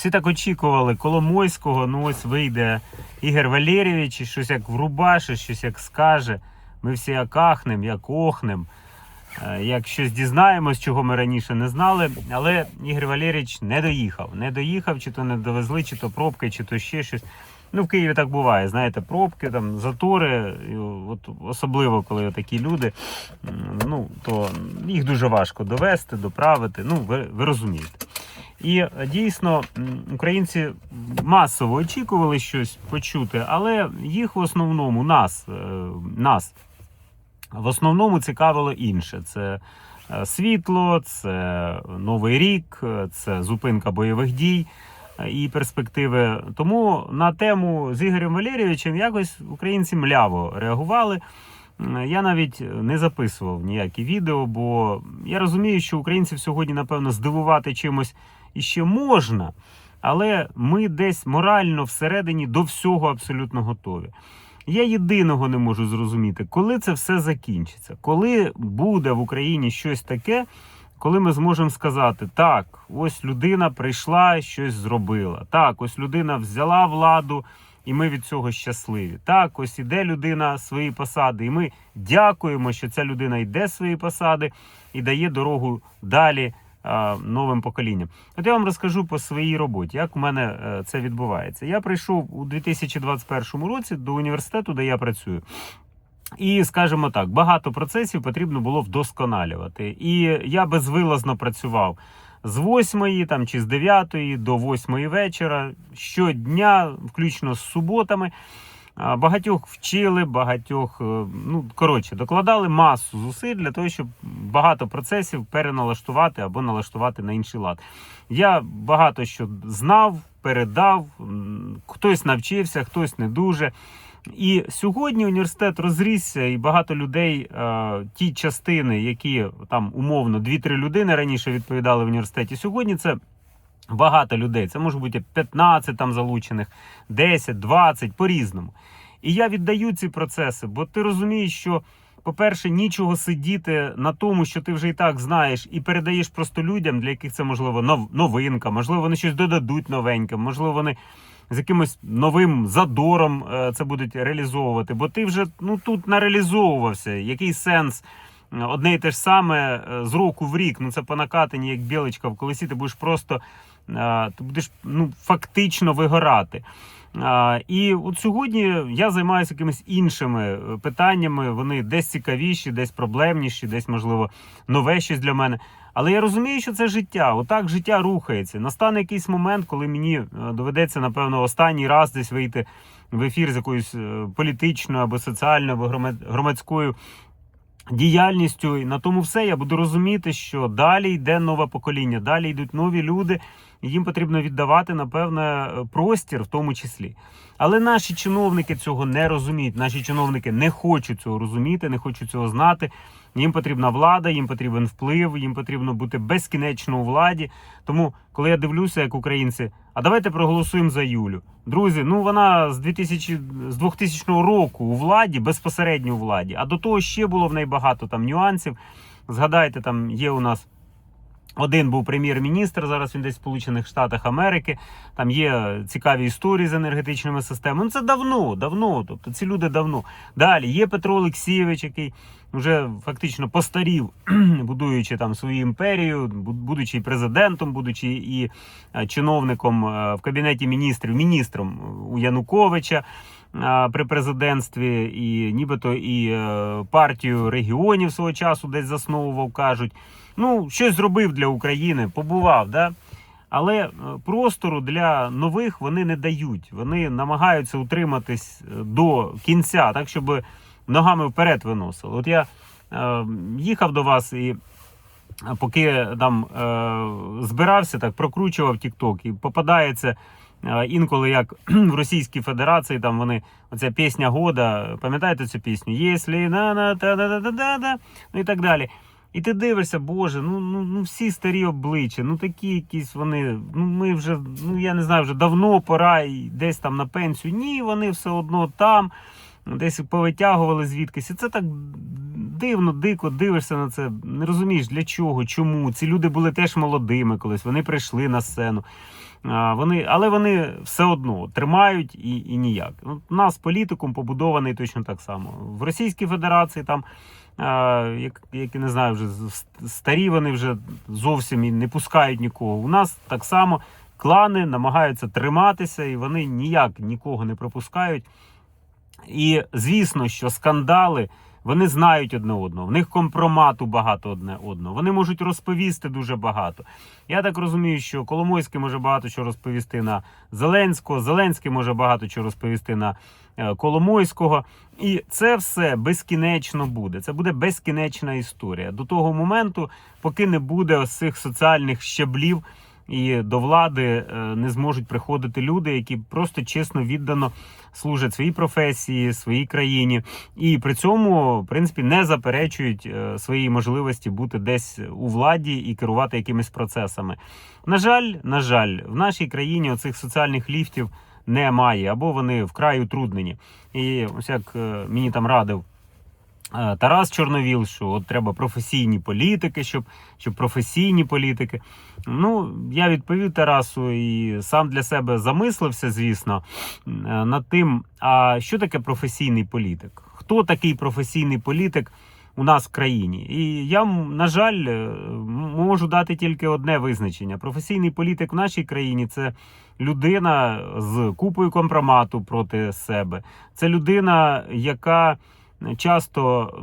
Всі так очікували Коломойського, ну ось вийде Ігор Валерійович, і щось як врубаше, щось як скаже. Ми всі як ахнем, як охнем, е, як щось дізнаємось, чого ми раніше не знали. Але Ігор Валерійович не доїхав. Не доїхав, чи то не довезли, чи то пробки, чи то ще щось. Ну, в Києві так буває, знаєте, пробки, там, затори, от особливо коли такі люди, ну, то їх дуже важко довести, доправити. Ну, ви, ви розумієте. І е, дійсно українці масово очікували щось почути, але їх в основному нас, е, нас в основному цікавило інше: це е, світло, це новий рік, це зупинка бойових дій і перспективи. Тому на тему з Ігорем Валерійовичем якось українці мляво реагували. Я навіть не записував ніякі відео, бо я розумію, що українців сьогодні, напевно, здивувати чимось іще можна, але ми десь морально всередині до всього абсолютно готові. Я єдиного не можу зрозуміти, коли це все закінчиться, коли буде в Україні щось таке, коли ми зможемо сказати: так, ось людина прийшла, щось зробила. Так, ось людина взяла владу, і ми від цього щасливі. Так, ось іде людина свої посади, і ми дякуємо, що ця людина йде свої посади і дає дорогу далі новим поколінням. От я вам розкажу по своїй роботі, як у мене е, це відбувається. Я прийшов у 2021 році до університету, де я працюю. І скажімо так, багато процесів потрібно було вдосконалювати. І я безвилазно працював з 8 там, чи з 9 до 8 вечора щодня, включно з суботами. Багатьох вчили, багатьох, е, ну коротше, докладали масу зусиль для того, щоб багато процесів переналаштувати або налаштувати на інший лад. Я багато що знав, передав, хтось навчився, хтось не дуже. І сьогодні університет розрісся, і багато людей, е, ті частини, які там умовно 2-3 людини раніше відповідали в університеті. Сьогодні це багато людей. Це може бути 15 там залучених, 10, 20, по-різному. І я віддаю ці процеси, бо ти розумієш, що. По-перше, нічого сидіти на тому, що ти вже і так знаєш, і передаєш просто людям, для яких це можливо нов- новинка, можливо, вони щось додадуть новеньке, можливо, вони з якимось новим задором е, це будуть реалізовувати. Бо ти вже ну тут нареалізовувався. Який сенс? Е, Одне і те ж саме е, з року в рік. Ну це по накатанні, як білочка в колесі, ти будеш просто ти будеш ну, фактично вигорати. І от сьогодні я займаюся якимись іншими е, питаннями. Вони десь цікавіші, десь проблемніші, десь, можливо, нове щось для мене. Але я розумію, що це життя. Отак життя рухається. Настане якийсь момент, коли мені е, доведеться, напевно, останній раз десь вийти в ефір з якоюсь е, політичною або соціальною або громадською діяльністю. І на тому все я буду розуміти, що далі йде нове покоління, далі йдуть нові люди, їм потрібно віддавати, напевне, простір в тому числі. Але наші чиновники цього не розуміють. Наші чиновники не хочуть цього розуміти, не хочуть цього знати. Їм потрібна влада, їм потрібен вплив, їм потрібно бути безкінечно у владі. Тому, коли я дивлюся, як українці, а давайте проголосуємо за Юлю. Друзі, ну вона з 2000, з 2000 року у владі, безпосередньо у владі. А до того ще було в неї багато там нюансів. Згадайте, там є у нас. Один був прем'єр-міністр, зараз він десь в Сполучених Штатах Америки. Там є цікаві історії з енергетичними системами. Ну це давно, давно. Тобто ці люди давно. Далі є Петро Олексійович, який вже фактично постарів, будуючи там свою імперію, будучи і президентом, будучи і е, чиновником е, в кабінеті міністрів, міністром у Януковича. е, При президентстві і нібито і е, партію регіонів свого часу десь засновував, кажуть. Ну, щось зробив для України, побував, да? але е, простору для нових вони не дають. Вони намагаються утриматись е, до кінця, так щоб ногами вперед виносили. От я е, їхав до вас і. е, Поки там е, збирався, так прокручував TikTok і попадається інколи як в Російській Федерації, там вони оця пісня года, пам'ятаєте цю пісню? Єслі на та да да да да ну і так далі. І ти дивишся, Боже, ну, ну, ну всі старі обличчя, ну такі якісь вони. Ну ми вже, ну я не знаю, вже давно пора і десь там на пенсію. Ні, вони все одно там, десь повитягували звідкись. І це так дивно, дико дивишся на це. Не розумієш для чого, чому. Ці люди були теж молодими колись, вони прийшли на сцену. Вони, але вони все одно тримають і, і ніяк. У нас політикум побудований точно так само. В Російській Федерації там, а, як, як я не знаю, вже старі вони вже зовсім і не пускають нікого. У нас так само клани намагаються триматися, і вони ніяк нікого не пропускають. І звісно, що скандали. Вони знають одне одного, в них компромату багато одне одного. Вони можуть розповісти дуже багато. Я так розумію, що Коломойський може багато що розповісти на Зеленського, Зеленський може багато що розповісти на Коломойського. І це все безкінечно буде. Це буде безкінечна історія до того моменту, поки не буде ось цих соціальних щаблів. І до влади е, не зможуть приходити люди, які просто чесно віддано служать своїй професії, своїй країні, і при цьому, в принципі, не заперечують е, свої можливості бути десь у владі і керувати якимись процесами. На жаль, на жаль, в нашій країні оцих соціальних ліфтів немає, або вони вкрай утруднені. І ось як е, мені там радив. е, Тарас Чорновіл, що от треба професійні політики, щоб, щоб професійні політики. Ну, я відповів Тарасу і сам для себе замислився, звісно, е, над тим, а що таке професійний політик? Хто такий професійний політик у нас в країні? І я, на жаль, можу дати тільки одне визначення: професійний політик в нашій країні це людина з купою компромату проти себе. Це людина, яка часто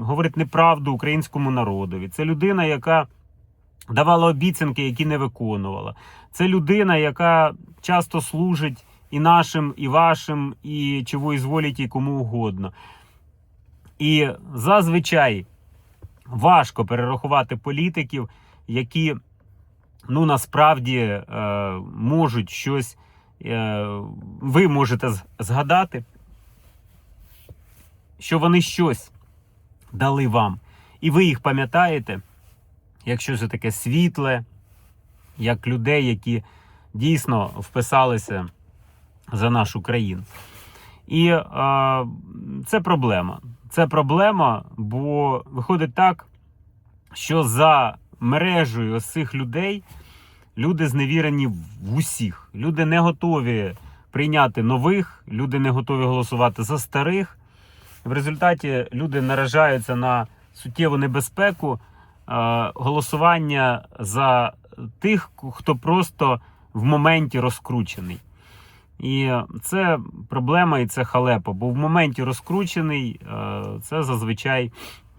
говорить неправду українському народові. Це людина, яка давала обіцянки, які не виконувала. Це людина, яка часто служить і нашим, і вашим, і чого ізволіть, і кому угодно. І зазвичай важко перерахувати політиків, які ну насправді е, можуть щось. Е, ви можете згадати, що вони щось дали вам, і ви їх пам'ятаєте, як щось таке світле, як людей, які дійсно вписалися за нашу країну. І е, це проблема. Це проблема, бо виходить так, що за мережею ось цих людей люди зневірені в усіх. Люди не готові прийняти нових, люди не готові голосувати за старих. В результаті люди наражаються на суттєву небезпеку е, голосування за тих, хто просто в моменті розкручений. І це проблема і це халепа, бо в моменті розкручений е, це зазвичай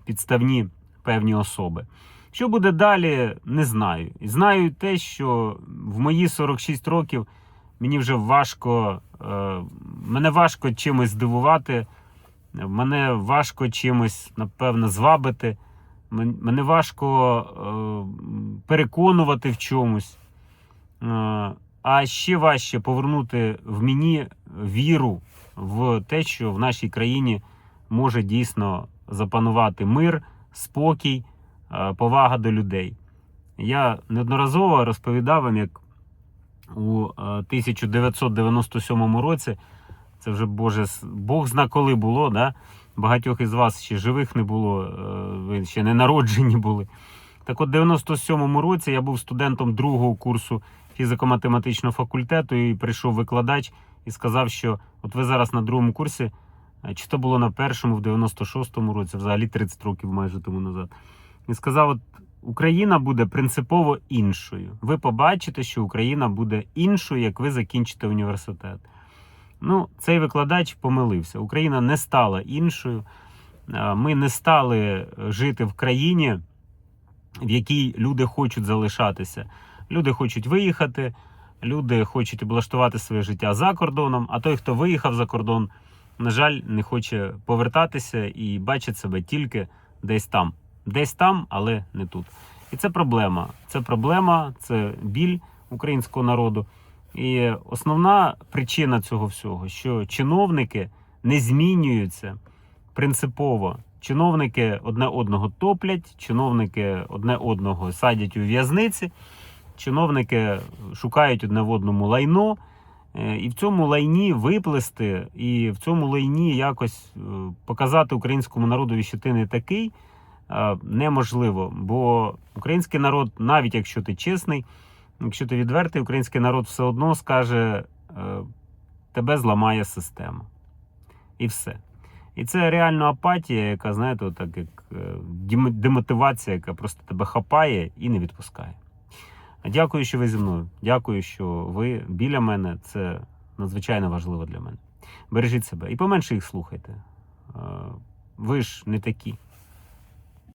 підставні певні особи. Що буде далі, не знаю. І знаю те, що в мої 46 років мені вже важко, е, мене важко чимось здивувати, мене важко чимось, напевно, звабити, мене важко е, переконувати в чомусь. Е, а ще важче повернути в мені віру в те, що в нашій країні може дійсно запанувати мир, спокій, повага до людей. Я неодноразово розповідав вам, як у е, 1997 році, це вже Боже, Бог зна коли було, да? багатьох із вас ще живих не було, е, ви ще не народжені були. Так от, в 97-му році я був студентом другого курсу фізико-математичного факультету, і прийшов викладач і сказав, що от ви зараз на другому курсі, чи то було на першому, в 96-му році, взагалі 30 років майже тому назад. І сказав: от Україна буде принципово іншою. Ви побачите, що Україна буде іншою, як ви закінчите університет. Ну, цей викладач помилився. Україна не стала іншою. Ми не стали жити в країні, в якій люди хочуть залишатися. Люди хочуть виїхати, люди хочуть облаштувати своє життя за кордоном, а той, хто виїхав за кордон, на жаль, не хоче повертатися і бачить себе тільки десь там. Десь там, але не тут. І це проблема. Це проблема, це біль українського народу. І основна причина цього всього, що чиновники не змінюються принципово. Чиновники одне одного топлять, чиновники одне одного садять у в'язниці, чиновники шукають одне в одному лайно, е, і в цьому лайні виплести, і в цьому лайні якось е, показати українському народу, що ти не такий, неможливо. Бо український народ, навіть якщо ти чесний, Якщо ти відвертий, український народ все одно скаже, е, тебе зламає система. І все. І це реально апатія, яка, знаєте, отак як е, демотивація, яка просто тебе хапає і не відпускає. Дякую, що ви зі мною. Дякую, що ви біля мене. Це надзвичайно важливо для мене. Бережіть себе і поменше їх слухайте. Е, Ви ж не такі.